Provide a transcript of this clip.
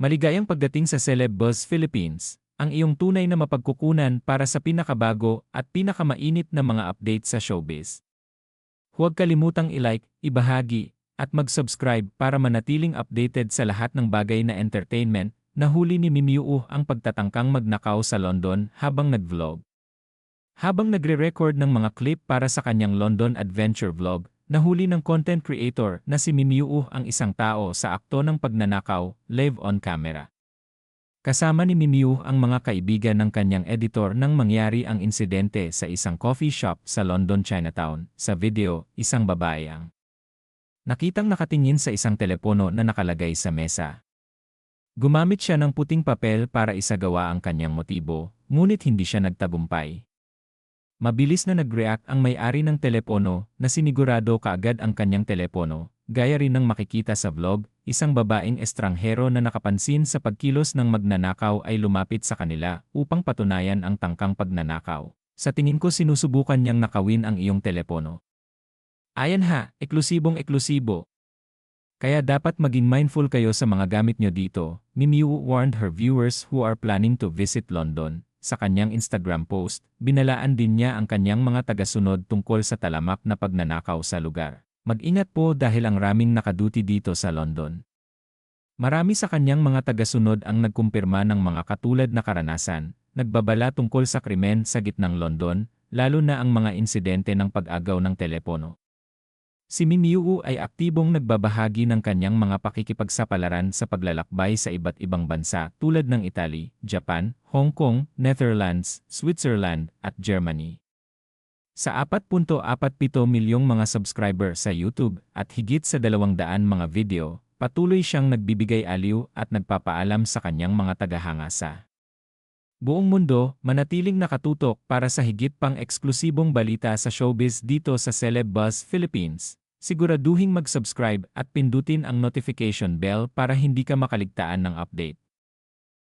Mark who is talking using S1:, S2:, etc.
S1: Maligayang pagdating sa Celeb Buzz Philippines, ang iyong tunay na mapagkukunan para sa pinakabago at pinakamainit na mga update sa showbiz. Huwag kalimutang i-like, ibahagi, at mag-subscribe para manatiling updated sa lahat ng bagay na entertainment, nahuli ni Mimiu ang pagtatangkang magnakaw sa London habang nag-vlog. Habang nagre-record ng mga clip para sa kanyang London Adventure Vlog, nahuli ng content creator na si Mimiu ang isang tao sa akto ng pagnanakaw, live on camera. Kasama ni Mimiu ang mga kaibigan ng kanyang editor nang mangyari ang insidente sa isang coffee shop sa London Chinatown. Sa video, isang babae ang nakitang nakatingin sa isang telepono na nakalagay sa mesa. Gumamit siya ng puting papel para isagawa ang kanyang motibo, ngunit hindi siya nagtagumpay. Mabilis na nag-react ang may-ari ng telepono na sinigurado kaagad ang kanyang telepono, gaya rin ng makikita sa vlog, isang babaeng estranghero na nakapansin sa pagkilos ng magnanakaw ay lumapit sa kanila upang patunayan ang tangkang pagnanakaw. Sa tingin ko sinusubukan niyang nakawin ang iyong telepono. Ayan ha, eklusibong eklusibo. Kaya dapat maging mindful kayo sa mga gamit nyo dito, Mimiu warned her viewers who are planning to visit London. Sa kanyang Instagram post, binalaan din niya ang kanyang mga tagasunod tungkol sa talamak na pagnanakaw sa lugar. Mag-ingat po dahil ang raming nakaduty dito sa London. Marami sa kanyang mga tagasunod ang nagkumpirma ng mga katulad na karanasan, nagbabala tungkol sa krimen sa gitnang London, lalo na ang mga insidente ng pag-agaw ng telepono. Si Mimiu ay aktibong nagbabahagi ng kanyang mga pakikipagsapalaran sa paglalakbay sa iba't ibang bansa tulad ng Italy, Japan, Hong Kong, Netherlands, Switzerland, at Germany. Sa 4.47 milyong mga subscriber sa YouTube at higit sa 200 mga video, patuloy siyang nagbibigay aliw at nagpapaalam sa kanyang mga tagahanga sa buong mundo, manatiling nakatutok para sa higit pang eksklusibong balita sa showbiz dito sa Celeb Buzz Philippines. Siguraduhing mag-subscribe at pindutin ang notification bell para hindi ka makaligtaan ng update.